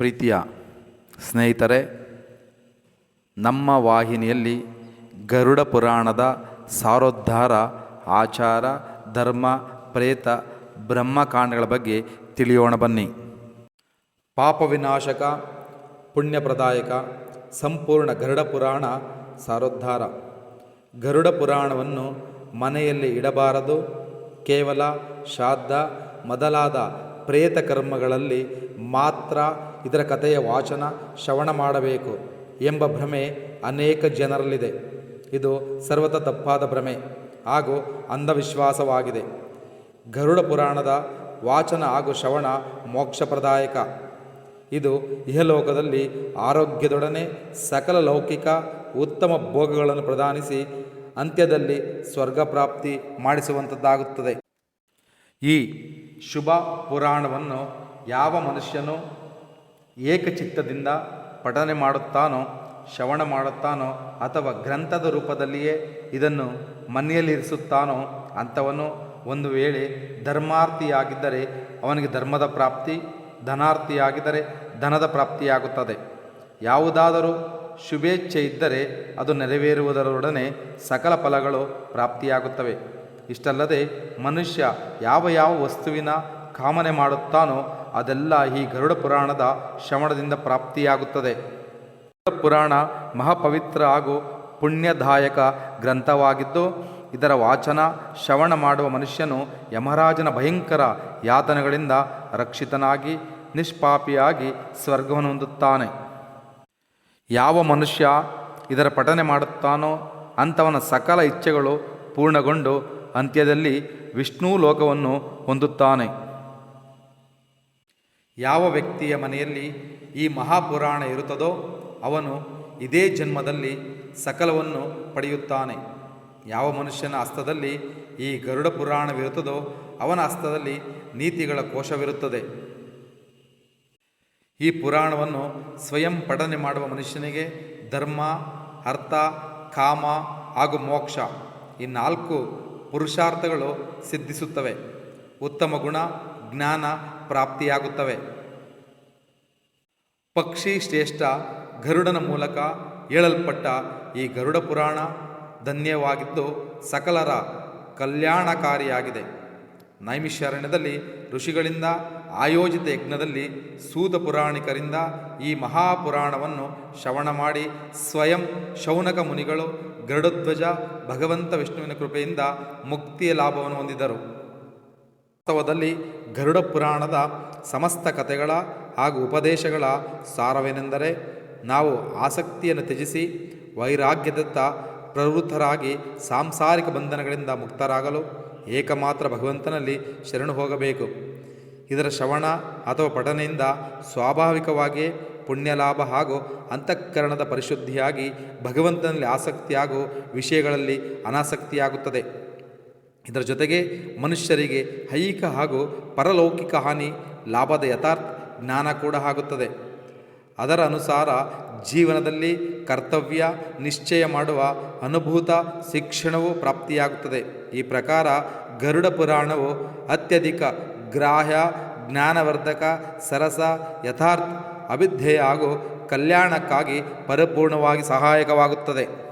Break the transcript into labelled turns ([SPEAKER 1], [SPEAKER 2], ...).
[SPEAKER 1] ಪ್ರೀತಿಯ ಸ್ನೇಹಿತರೆ, ನಮ್ಮ ವಾಹಿನಿಯಲ್ಲಿ ಗರುಡ ಪುರಾಣದ ಸಾರೋದ್ಧಾರ, ಆಚಾರ, ಧರ್ಮ, ಪ್ರೇತ, ಬ್ರಹ್ಮಕಾಂಡಗಳ ಬಗ್ಗೆ ತಿಳಿಯೋಣ ಬನ್ನಿ. ಪಾಪವಿನಾಶಕ ಪುಣ್ಯಪ್ರದಾಯಕ ಸಂಪೂರ್ಣ ಗರುಡ ಪುರಾಣ ಸಾರೋದ್ಧಾರ. ಗರುಡ ಪುರಾಣವನ್ನು ಮನೆಯಲ್ಲಿ ಇಡಬಾರದು. ಕೇವಲ ಶ್ರಾದ್ದ ಮೊದಲಾದ ಪ್ರೇತ ಕರ್ಮಗಳಲ್ಲಿ ಮಾತ್ರ ಇದರ ಕಥೆಯ ವಾಚನ ಶ್ರವಣ ಮಾಡಬೇಕು ಎಂಬ ಭ್ರಮೆ ಅನೇಕ ಜನರಲ್ಲಿದೆ. ಇದು ಸರ್ವತ ತಪ್ಪಾದ ಭ್ರಮೆ ಹಾಗೂ ಅಂಧವಿಶ್ವಾಸವಾಗಿದೆ. ಗರುಡ ಪುರಾಣದ ವಾಚನ ಹಾಗೂ ಶ್ರವಣ ಮೋಕ್ಷಪ್ರದಾಯಕ. ಇದು ಇಹಲೋಕದಲ್ಲಿ ಆರೋಗ್ಯದೊಡನೆ ಸಕಲ ಲೌಕಿಕ ಉತ್ತಮ ಭೋಗಗಳನ್ನು ಪ್ರದಾನಿಸಿ ಅಂತ್ಯದಲ್ಲಿ ಸ್ವರ್ಗ ಪ್ರಾಪ್ತಿ ಮಾಡಿಸುವಂಥದ್ದಾಗುತ್ತದೆ ಈ ಶುಭ ಪುರಾಣವನ್ನು ಯಾವ ಮನುಷ್ಯನು ಏಕಚಿತ್ತದಿಂದ ಪಠನೆ ಮಾಡುತ್ತಾನೋ, ಶ್ರವಣ ಮಾಡುತ್ತಾನೋ, ಅಥವಾ ಗ್ರಂಥದ ರೂಪದಲ್ಲಿಯೇ ಇದನ್ನು ಮನೆಯಲ್ಲಿರಿಸುತ್ತಾನೋ ಅಂಥವನು ಒಂದು ವೇಳೆ ಧರ್ಮಾರ್ಥಿಯಾಗಿದ್ದರೆ ಅವನಿಗೆ ಧರ್ಮದ ಪ್ರಾಪ್ತಿ, ಧನಾರ್ಥಿಯಾಗಿದ್ದರೆ ಧನದ ಪ್ರಾಪ್ತಿಯಾಗುತ್ತದೆ. ಯಾವುದಾದರೂ ಶುಭೇಚ್ಛೆ ಇದ್ದರೆ ಅದು ನೆರವೇರುವುದರೊಡನೆ ಸಕಲ ಫಲಗಳು ಪ್ರಾಪ್ತಿಯಾಗುತ್ತವೆ. ಇಷ್ಟಲ್ಲದೆ ಮನುಷ್ಯ ಯಾವ ಯಾವ ವಸ್ತುವಿನ ಕಾಮನೆ ಮಾಡುತ್ತಾನೋ ಅದೆಲ್ಲ ಈ ಗರುಡ ಪುರಾಣದ ಶ್ರವಣದಿಂದ ಪ್ರಾಪ್ತಿಯಾಗುತ್ತದೆ. ಗರುಡ ಪುರಾಣ ಮಹಾಪವಿತ್ರ ಹಾಗೂ ಪುಣ್ಯದಾಯಕ ಗ್ರಂಥವಾಗಿದ್ದು, ಇದರ ವಾಚನ ಶ್ರವಣ ಮಾಡುವ ಮನುಷ್ಯನು ಯಮರಾಜನ ಭಯಂಕರ ಯಾತನೆಗಳಿಂದ ರಕ್ಷಿತನಾಗಿ, ನಿಷ್ಪಾಪಿಯಾಗಿ ಸ್ವರ್ಗವನ್ನು ಹೊಂದುತ್ತಾನೆ. ಯಾವ ಮನುಷ್ಯ ಇದರ ಪಠನೆ ಮಾಡುತ್ತಾನೋ ಅಂಥವನ ಸಕಲ ಇಚ್ಛೆಗಳು ಪೂರ್ಣಗೊಂಡು ಅಂತ್ಯದಲ್ಲಿ ವಿಷ್ಣು ಲೋಕವನ್ನು ಹೊಂದುತ್ತಾನೆ. ಯಾವ ವ್ಯಕ್ತಿಯ ಮನೆಯಲ್ಲಿ ಈ ಮಹಾಪುರಾಣ ಇರುತ್ತದೋ ಅವನು ಇದೇ ಜನ್ಮದಲ್ಲಿ ಸಕಲವನ್ನು ಪಡೆಯುತ್ತಾನೆ. ಯಾವ ಮನುಷ್ಯನ ಹಸ್ತದಲ್ಲಿ ಈ ಗರುಡ ಪುರಾಣವಿರುತ್ತದೋ ಅವನ ಹಸ್ತದಲ್ಲಿ ನೀತಿಗಳ ಕೋಶವಿರುತ್ತದೆ. ಈ ಪುರಾಣವನ್ನು ಸ್ವಯಂ ಪಠನೆ ಮಾಡುವ ಮನುಷ್ಯನಿಗೆ ಧರ್ಮ, ಅರ್ಥ, ಕಾಮ ಹಾಗೂ ಮೋಕ್ಷ ಈ ನಾಲ್ಕು ಪುರುಷಾರ್ಥಗಳು ಸಿದ್ಧಿಸುತ್ತವೆ. ಉತ್ತಮ ಗುಣ ಜ್ಞಾನ ಪ್ರಾಪ್ತಿಯಾಗುತ್ತವೆ. ಪಕ್ಷಿ ಶ್ರೇಷ್ಠ ಗರುಡನ ಮೂಲಕ ಹೇಳಲ್ಪಟ್ಟ ಈ ಗರುಡ ಪುರಾಣ ಧನ್ಯವಾಗಿದ್ದು ಸಕಲರ ಕಲ್ಯಾಣಕಾರಿಯಾಗಿದೆ. ನೈಮಿಷಾರಣ್ಯದಲ್ಲಿ ಋಷಿಗಳಿಂದ ಆಯೋಜಿತ ಯಜ್ಞದಲ್ಲಿ ಸೂತ ಪುರಾಣಿಕರಿಂದ ಈ ಮಹಾಪುರಾಣವನ್ನು ಶ್ರವಣ ಮಾಡಿ ಸ್ವಯಂ ಶೌನಕ ಮುನಿಗಳು ಗರುಡಧ್ವಜ ಭಗವಂತ ವಿಷ್ಣುವಿನ ಕೃಪೆಯಿಂದ ಮುಕ್ತಿಯ ಲಾಭವನ್ನು ಹೊಂದಿದರು. ವಾಸ್ತವದಲ್ಲಿ ಗರುಡ ಪುರಾಣದ ಸಮಸ್ತ ಕಥೆಗಳ ಹಾಗೂ ಉಪದೇಶಗಳ ಸಾರವೇನೆಂದರೆ ನಾವು ಆಸಕ್ತಿಯನ್ನು ತ್ಯಜಿಸಿ ವೈರಾಗ್ಯದತ್ತ ಪ್ರವೃತ್ತರಾಗಿ ಸಾಂಸಾರಿಕ ಬಂಧನಗಳಿಂದ ಮುಕ್ತರಾಗಲು ಏಕಮಾತ್ರ ಭಗವಂತನಲ್ಲಿ ಶರಣು ಹೋಗಬೇಕು. ಇದರ ಶ್ರವಣ ಅಥವಾ ಪಠನೆಯಿಂದ ಸ್ವಾಭಾವಿಕವಾಗಿಯೇ ಪುಣ್ಯಲಾಭ ಹಾಗೂ ಅಂತಃಕರಣದ ಪರಿಶುದ್ಧಿಯಾಗಿ ಭಗವಂತನಲ್ಲಿ ಆಸಕ್ತಿ ಹಾಗೂ ವಿಷಯಗಳಲ್ಲಿ ಅನಾಸಕ್ತಿಯಾಗುತ್ತದೆ. ಇದರ ಜೊತೆಗೆ ಮನುಷ್ಯರಿಗೆ ಹೈಕ ಹಾಗೂ ಪರಲೌಕಿಕ ಹಾನಿ ಲಾಭದ ಯಥಾರ್ಥ ಜ್ಞಾನ ಕೂಡ ಆಗುತ್ತದೆ. ಅದರ ಅನುಸಾರ ಜೀವನದಲ್ಲಿ ಕರ್ತವ್ಯ, ನಿಶ್ಚಯ ಮಾಡುವ ಅನುಭೂತ ಶಿಕ್ಷಣವು ಪ್ರಾಪ್ತಿಯಾಗುತ್ತದೆ. ಈ ಪ್ರಕಾರ ಗರುಡ ಪುರಾಣವು ಅತ್ಯಧಿಕ ಗ್ರಾಹ್ಯ, ಜ್ಞಾನವರ್ಧಕ, ಸರಸ, ಯಥಾರ್ಥ ಅವಿದ್ಯೆ ಹಾಗೂ ಕಲ್ಯಾಣಕ್ಕಾಗಿ ಪರಿಪೂರ್ಣವಾಗಿ ಸಹಾಯಕವಾಗುತ್ತದೆ.